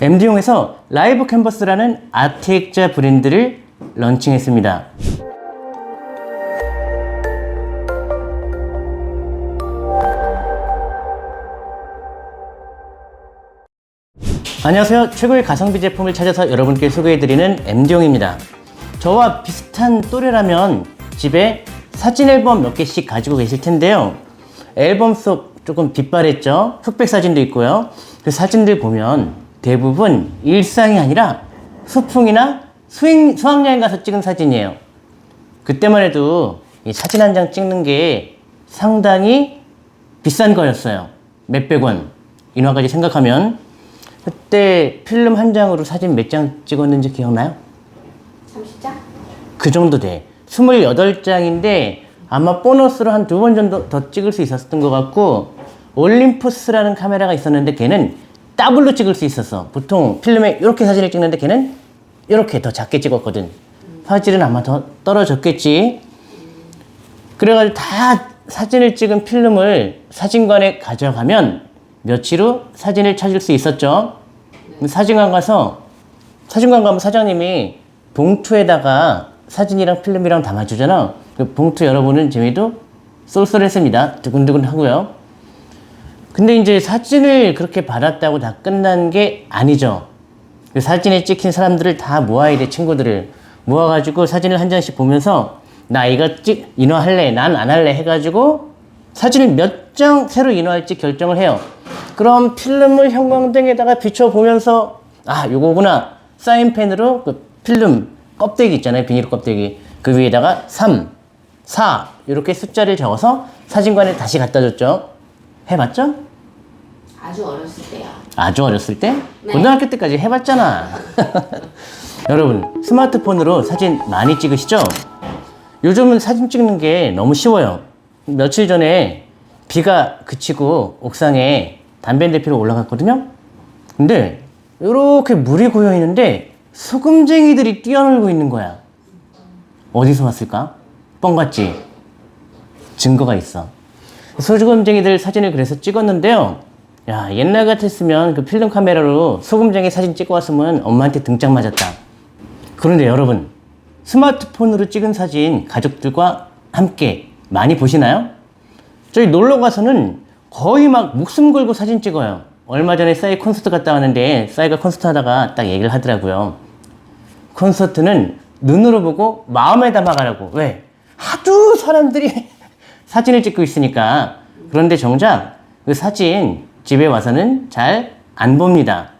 MD용에서 라이브 캔버스라는 아트 액자 브랜드를 런칭했습니다. 안녕하세요. 최고의 가성비 제품을 찾아서 여러분께 소개해드리는 MD용입니다. 저와 비슷한 또래라면 집에 사진 앨범 몇 개씩 가지고 계실 텐데요. 앨범 속 조금 빛바랬죠? 흑백 사진도 있고요. 그 사진들 보면 대부분 일상이 아니라 소풍이나 수행, 수학여행 가서 찍은 사진이에요. 그때만 해도 이 사진 한 장 찍는 게 상당히 비싼 거였어요. 몇백 원. 인화까지 생각하면. 그때 필름 한 장으로 사진 몇 장 찍었는지 기억나요? 30장? 그 정도 돼. 28장인데 아마 보너스로 한 두 번 정도 더 찍을 수 있었던 것 같고 올림푸스라는 카메라가 있었는데 걔는 더블로 찍을 수 있었어. 보통 필름에 이렇게 사진을 찍는데 걔는 이렇게 더 작게 찍었거든. 화질은 아마 더 떨어졌겠지. 그래가지고 다 사진을 찍은 필름을 사진관에 가져가면 며칠 후 사진을 찾을 수 있었죠. 사진관 가서 사진관 가면 사장님이 봉투에다가 사진이랑 필름이랑 담아주잖아. 그 봉투 열어보는 재미도 쏠쏠했습니다. 두근두근 하고요. 근데 이제 사진을 그렇게 받았다고 다 끝난 게 아니죠. 그 사진에 찍힌 사람들을 다 모아야 돼, 친구들을. 모아가지고 사진을 한 장씩 보면서 나 이거 찍, 인화할래, 난 안 할래 해가지고 사진을 몇 장 새로 인화할지 결정을 해요. 그럼 필름을 형광등에다가 비춰보면서 아, 요거구나. 사인펜으로 그 필름 껍데기 있잖아요. 비닐 껍데기. 그 위에다가 3, 4 이렇게 숫자를 적어서 사진관에 다시 갖다 줬죠. 해봤죠? 아주 어렸을 때요. 아주 어렸을 때? 네. 고등학교 때까지 해봤잖아. 여러분, 스마트폰으로 사진 많이 찍으시죠? 요즘은 사진 찍는 게 너무 쉬워요. 며칠 전에 비가 그치고 옥상에 담배 대피로 올라갔거든요? 근데 이렇게 물이 고여 있는데 소금쟁이들이 뛰어놀고 있는 거야. 어디서 왔을까? 뻥 같지? 증거가 있어. 소금쟁이들 사진을 그래서 찍었는데요. 야, 옛날 같았으면 그 필름 카메라로 소금쟁이 사진 찍어 왔으면 엄마한테 등짝 맞았다. 그런데 여러분, 스마트폰으로 찍은 사진 가족들과 함께 많이 보시나요? 저희 놀러 가서는 거의 막 목숨 걸고 사진 찍어요. 얼마 전에 싸이 콘서트 갔다 왔는데 싸이가 콘서트 하다가 딱 얘기를 하더라고요. 콘서트는 눈으로 보고 마음에 담아가라고. 왜? 하도 사람들이 사진을 찍고 있으니까. 그런데 정작 그 사진 집에 와서는 잘 안 봅니다.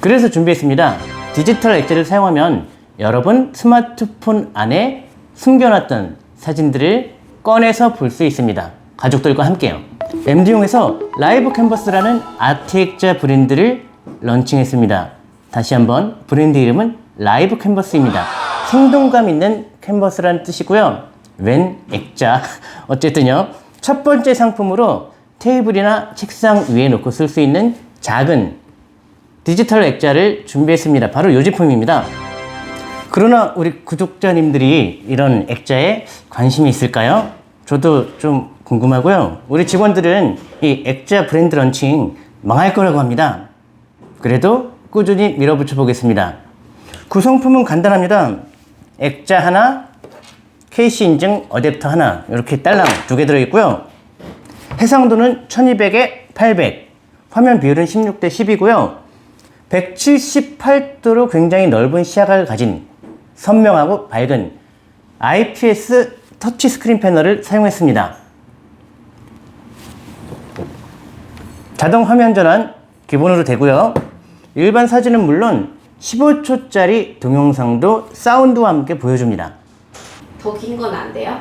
그래서 준비했습니다. 디지털 액자를 사용하면 여러분 스마트폰 안에 숨겨놨던 사진들을 꺼내서 볼 수 있습니다. 가족들과 함께요. MD용에서 라이브 캔버스라는 아트 액자 브랜드를 런칭했습니다. 다시 한번 브랜드 이름은 라이브 캔버스입니다. 생동감 있는 캔버스라는 뜻이고요. 웬 액자. 어쨌든요. 첫 번째 상품으로 테이블이나 책상 위에 놓고 쓸 수 있는 작은 디지털 액자를 준비했습니다. 바로 이 제품입니다. 그러나 우리 구독자님들이 이런 액자에 관심이 있을까요? 저도 좀 궁금하고요. 우리 직원들은 이 액자 브랜드 런칭 망할 거라고 합니다. 그래도 꾸준히 밀어붙여 보겠습니다. 구성품은 간단합니다. 액자 하나, 케이시 인증 어댑터 하나, 이렇게 딸랑 두 개 들어있고요. 해상도는 1200에 800, 화면 비율은 16대 10이고요. 178도로 굉장히 넓은 시야각을 가진 선명하고 밝은 IPS 터치 스크린 패널을 사용했습니다. 자동 화면 전환 기본으로 되고요. 일반 사진은 물론 15초짜리 동영상도 사운드와 함께 보여줍니다. 더 긴 건 안 돼요?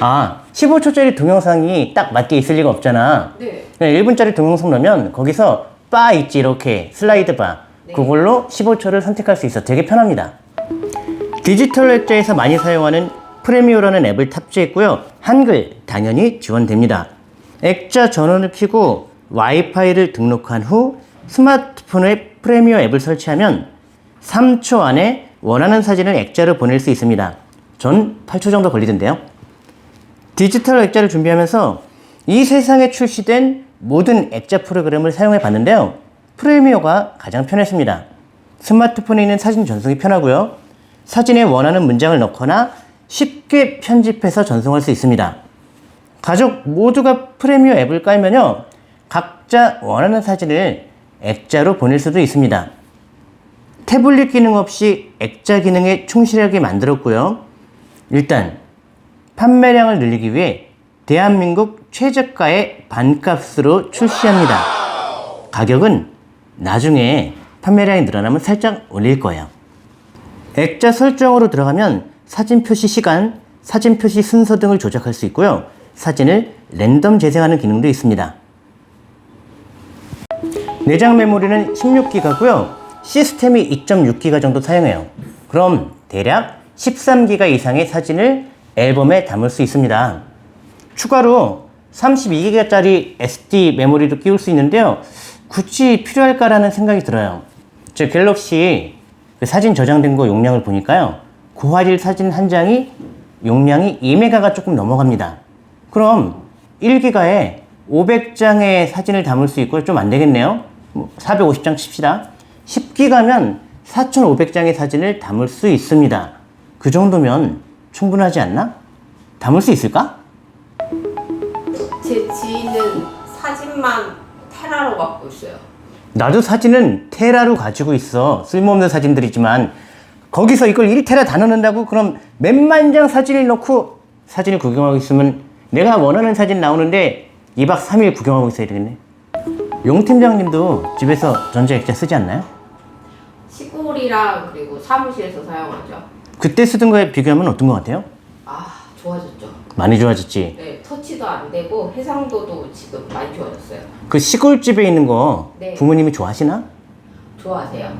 아, 15초짜리 동영상이 딱 맞게 있을 리가 없잖아. 네. 그냥 1분짜리 동영상 넣으면 거기서 바 있지 이렇게. 슬라이드 바. 네. 그걸로 15초를 선택할 수 있어. 되게 편합니다. 디지털 액자에서 많이 사용하는 프레미오라는 앱을 탑재했고요. 한글 당연히 지원됩니다. 액자 전원을 켜고 와이파이를 등록한 후 스마트폰에 프레미오 앱을 설치하면 3초 안에 원하는 사진을 액자로 보낼 수 있습니다. 전 8초 정도 걸리던데요 디지털 액자를 준비하면서 이 세상에 출시된 모든 액자 프로그램을 사용해 봤는데요. 프리미어가 가장 편했습니다. 스마트폰에 있는 사진 전송이 편하고요. 사진에 원하는 문장을 넣거나 쉽게 편집해서 전송할 수 있습니다. 가족 모두가 프리미어 앱을 깔면요. 각자 원하는 사진을 액자로 보낼 수도 있습니다. 태블릿 기능 없이 액자 기능에 충실하게 만들었고요. 일단 판매량을 늘리기 위해 대한민국 최저가의 반값으로 출시합니다. 가격은 나중에 판매량이 늘어나면 살짝 올릴 거예요. 액자 설정으로 들어가면 사진 표시 시간, 사진 표시 순서 등을 조작할 수 있고요. 사진을 랜덤 재생하는 기능도 있습니다. 내장 메모리는 16기가고요. 시스템이 2.6기가 정도 사용해요. 그럼 대략 13기가 이상의 사진을 앨범에 담을 수 있습니다. 추가로 32기가짜리 SD 메모리도 끼울 수 있는데요. 굳이 필요할까라는 생각이 들어요. 저 갤럭시 그 사진 저장된 거 용량을 보니까요. 고화질 사진 한 장이 용량이 2메가가 조금 넘어갑니다. 그럼 1기가에 500장의 사진을 담을 수 있고 좀 안 되겠네요. 450장 칩시다. 10기가면 4,500장의 사진을 담을 수 있습니다. 그 정도면 충분하지 않나? 담을 수 있을까? 제 지인은 사진만 테라로 갖고 있어요. 나도 사진은 테라로 가지고 있어. 쓸모없는 사진들이지만 거기서 이걸 1테라 다 넣는다고 그럼 몇만 장 사진을 넣고 사진을 구경하고 있으면 내가 원하는 사진 나오는데 2박 3일 구경하고 있어야 되겠네. 용 팀장님도 집에서 전자액자 쓰지 않나요? 시골이랑 그리고 사무실에서 사용하죠. 그때 쓰던 거에 비교하면 어떤 것 같아요? 아 좋아졌죠. 많이 좋아졌지. 네 터치도 안 되고 해상도도 지금 많이 좋아졌어요. 그 시골집에 있는 거 네. 부모님이 좋아하시나? 좋아하세요?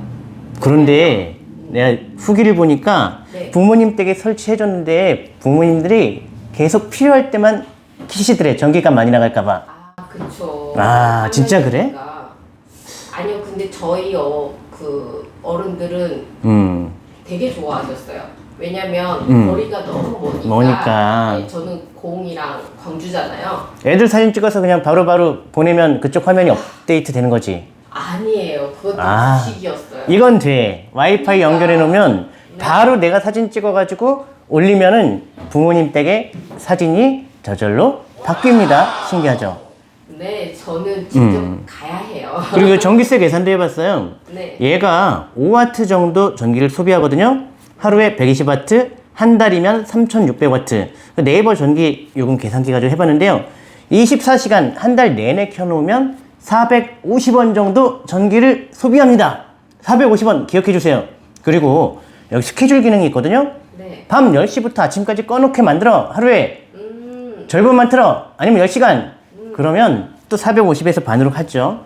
그런데 내가 후기를 보니까 네. 부모님 댁에 설치해줬는데 부모님들이 계속 필요할 때만 키시더래 전기가 많이 나갈까봐 아 그쵸. 아, 진짜 그래? 아니요 근데 저희 어, 그 어른들은 음 되게 좋아하셨어요. 왜냐면 음. 거리가 너무 머니까. 머니까. 네, 저는 공이랑 광주잖아요. 애들 사진 찍어서 그냥 바로바로 보내면 그쪽 화면이 업데이트 되는 거지 아니에요. 그것도 아. 주식이었어요. 이건 돼 와이파이 그러니까. 연결해 놓으면 바로 내가 사진 찍어가지고 올리면은 부모님 댁에 사진이 저절로 바뀝니다 신기하죠 네, 저는 직접 음. 가야 해요. 그리고 전기세 계산도 해봤어요 네. 얘가 5와트 정도 전기를 소비하거든요. 하루에 120와트, 한 달이면 3,600와트. 네이버 전기 요금 계산기 가지고 해봤는데요. 24시간 한 달 내내 켜놓으면 450원 정도 전기를 소비합니다. 450원 기억해 주세요. 그리고 여기 스케줄 기능이 있거든요. 네. 밤 10시부터 아침까지 꺼놓게 만들어. 하루에 음, 절반만 틀어. 아니면 10시간. 그러면 또 450에서 반으로 하죠.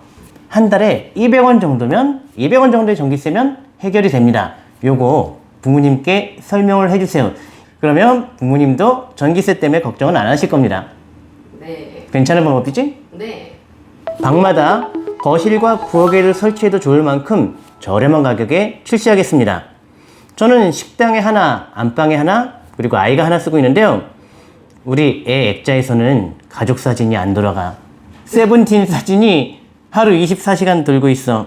한 달에 200원 정도면 200원 정도의 전기세면 해결이 됩니다. 요거 부모님께 설명을 해주세요. 그러면 부모님도 전기세 때문에 걱정은 안 하실 겁니다. 네. 괜찮은 방법이지? 네. 방마다 거실과 부엌에를 설치해도 좋을 만큼 저렴한 가격에 출시하겠습니다. 저는 식당에 하나, 안방에 하나, 그리고 아이가 하나 쓰고 있는데요. 우리 애 액자에서는 가족 사진이 안 돌아가. 세븐틴 사진이 하루 24시간 돌고 있어.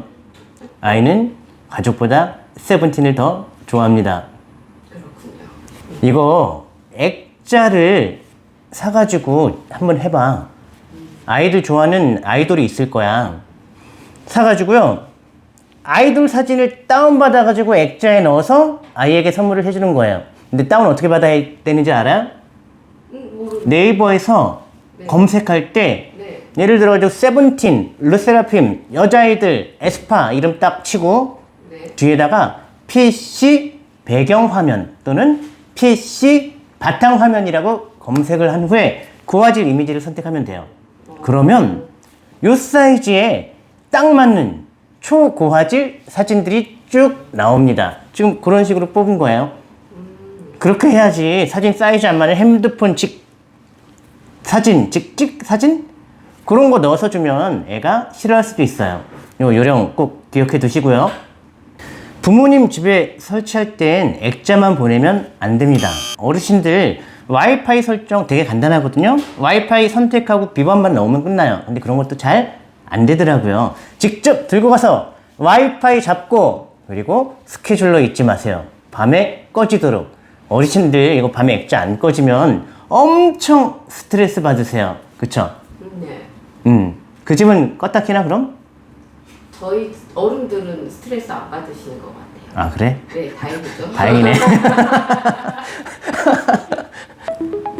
아이는 가족보다 세븐틴을 더 좋아합니다. 그렇군요. 이거 액자를 사가지고 한번 해봐. 아이들 좋아하는 아이돌이 있을 거야. 사가지고요. 아이돌 사진을 다운받아가지고 액자에 넣어서 아이에게 선물을 해주는 거예요. 근데 다운 어떻게 받아야 되는지 알아요? 음, 모르. 네이버에서 네. 검색할 때 네. 예를 들어가지고 세븐틴, 르세라핌, 여자아이들, 에스파 이름 딱 치고 네. 뒤에다가 PC 배경화면 또는 PC 바탕화면이라고 검색을 한 후에 고화질 이미지를 선택하면 돼요. 그러면 이 사이즈에 딱 맞는 초고화질 사진들이 쭉 나옵니다. 지금 그런 식으로 뽑은 거예요. 그렇게 해야지 사진 사이즈 안 맞는 핸드폰 직 사진 직찍 사진 그런 거 넣어서 주면 애가 싫어할 수도 있어요. 요 요령 꼭 기억해 두시고요. 부모님 집에 설치할 땐 액자만 보내면 안 됩니다. 어르신들 와이파이 설정 되게 간단하거든요. 와이파이 선택하고 비번만 넣으면 끝나요. 근데 그런 것도 잘 안 되더라고요. 직접 들고 가서 와이파이 잡고 그리고 스케줄러 잊지 마세요. 밤에 꺼지도록. 어르신들 이거 밤에 액자 안 꺼지면 엄청 스트레스 받으세요. 그쵸? 네. 음. 그 집은 껐다 키나 그럼? 저희 어른들은 스트레스 안 받으시는 것 같아요. 아 그래? 네, 다행이죠. 다행이네.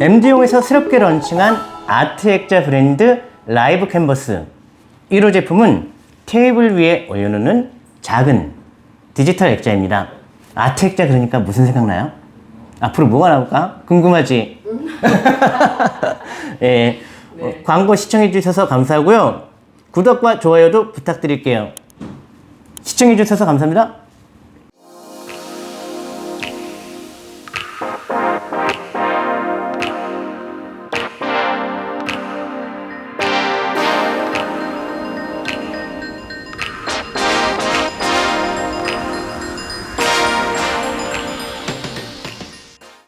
MD용에서 새롭게 런칭한 아트 액자 브랜드 라이브 캔버스 1호 제품은 테이블 위에 올려놓는 작은 디지털 액자입니다. 아트 액자 그러니까 무슨 생각나요? 앞으로 뭐가 나올까? 궁금하지? 예, 어, 광고 시청해 주셔서 감사하고요. 구독과 좋아요도 부탁드릴게요. 시청해 주셔서 감사합니다.